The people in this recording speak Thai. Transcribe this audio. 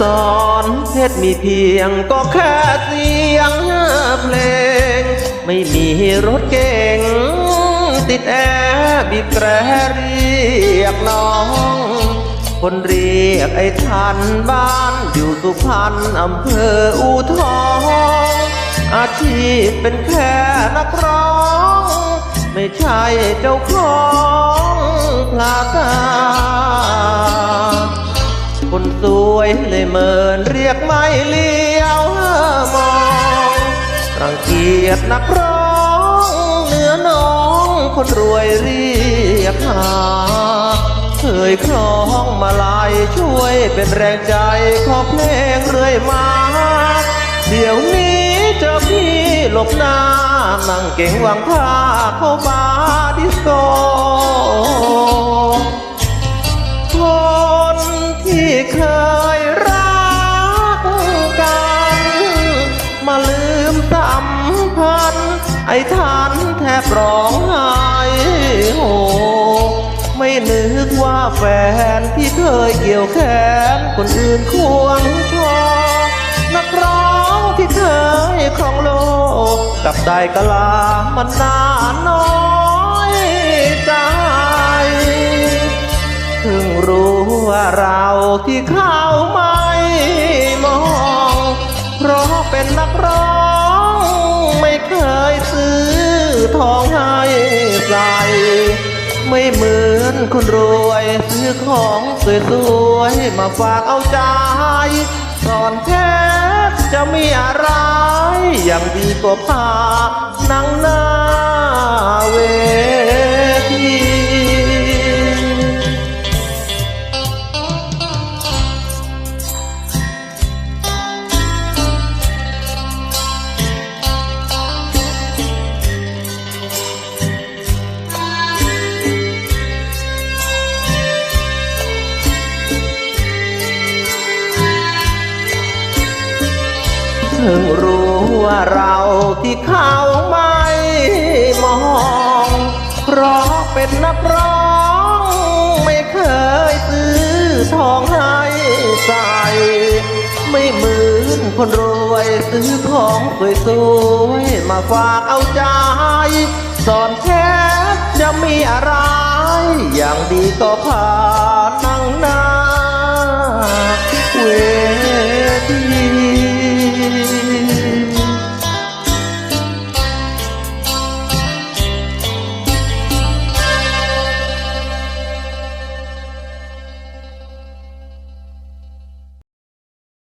สอนเพชรมีเพียงก็แค่เสียงเพลง ไม่มีรถเก่ง ติดแอร์บีบแตรเรียกน้อง คนเรียกไอ้ทันบ้านอยู่สุพรรณอำเภออูทองอาชีพเป็นแค่นักร้อง ไม่ใช่เจ้าของ ยกไม่เลี้ยวมองรังเกียจนักร้องเหนือน้องคนรวยเรียกหา เคยคล้องมาลายช่วยเป็นแรงใจขอเพลงเรื่อยมา เดี๋ยวนี้เจอพี่หลบหน้า นั่งเก่งวางผ้าเข้าบาร์ดิสโก ไอ้ทันแทบร้องไห้โหไม่นึกว่าแฟนที่เคยเกี่ยวแขนคนอื่นควงชอ นักร้องที่เคยครองโลกกับได้กะลามันนาน้อยใจเพิ่งรู้ว่าเราที่เข้าไม่มอง เพราะเป็นนักร้อง ซื้อทองให้ใส่ไม่เหมือนคนรวยซื้อของสวยๆมาฝากเอาใจสอนแท้จะมีอะไร อย่างดีก็พานังหน้า เพิ่งรู้ว่าเราที่เขาไม่มอง เพราะเป็นนักร้อง ไม่เคยซื้อทองให้ใส่ไม่เหมือนคนรวยซื้อของสวยๆมาฝากเอาใจสอนแค่จะมีอะไร อย่างดีก็พานั่งน